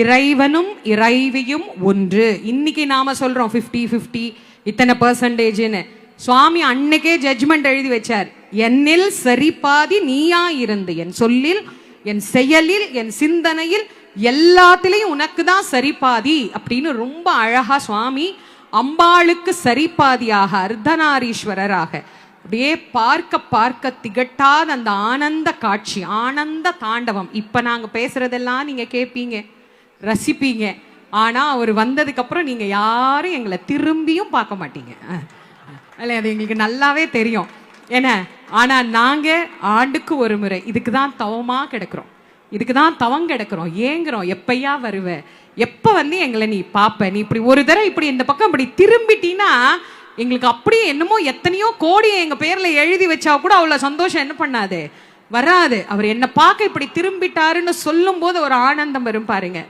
இறைவனும் இறைவியும் ஒன்று. இன்னைக்கு நாம சொல்றோம் 50 50 இத்தனை பர்சன்டேஜ்னு சுவாமி அன்னைக்கே ஜட்ஜ்மெண்ட் எழுதி வச்சார். என்னில் சரிபாதி நீயா இருந்து என் சொல்லில் என் செயலில் என் சிந்தனையில் எல்லாத்திலையும் உனக்கு தான் சரிபாதி அப்படின்னு ரொம்ப அழகா சுவாமி அம்பாளுக்கு சரிபாதியாக அர்த்தநாரீஸ்வரராக. அப்படியே பார்க்க பார்க்க திகட்டாத அந்த ஆனந்த காட்சி ஆனந்த தாண்டவம். இப்ப நாங்க பேசுறதெல்லாம் நீங்க கேட்பீங்க ரசிப்பீங்க. ஆனால் அவர் வந்ததுக்கப்புறம் நீங்கள் யாரும் எங்களை திரும்பியும் பார்க்க மாட்டீங்க. இல்லை அது எங்களுக்கு நல்லாவே தெரியும். என்ன? ஆனால் நாங்கள் ஆண்டுக்கு ஒரு முறை இதுக்கு தான் தவமாக கிடக்குறோம். இதுக்கு தான் தவம் கிடக்குறோம். ஏங்குறோம். எப்பயா வருவ? எப்போ வந்து எங்களை நீ பார்ப்ப நீ இப்படி ஒரு தடவை இப்படி இந்த பக்கம் இப்படி திரும்பிட்டீன்னா எங்களுக்கு அப்படியே என்னமோ எத்தனையோ கோடியை எங்கள் பேரில் எழுதி வச்சா கூட அவ்வளோ சந்தோஷம் என்ன பண்ணாது? வராது. அவர் என்னை பார்க்க இப்படி திரும்பிட்டாருன்னு சொல்லும்போது ஒரு ஆனந்தம் வரும் பாருங்க.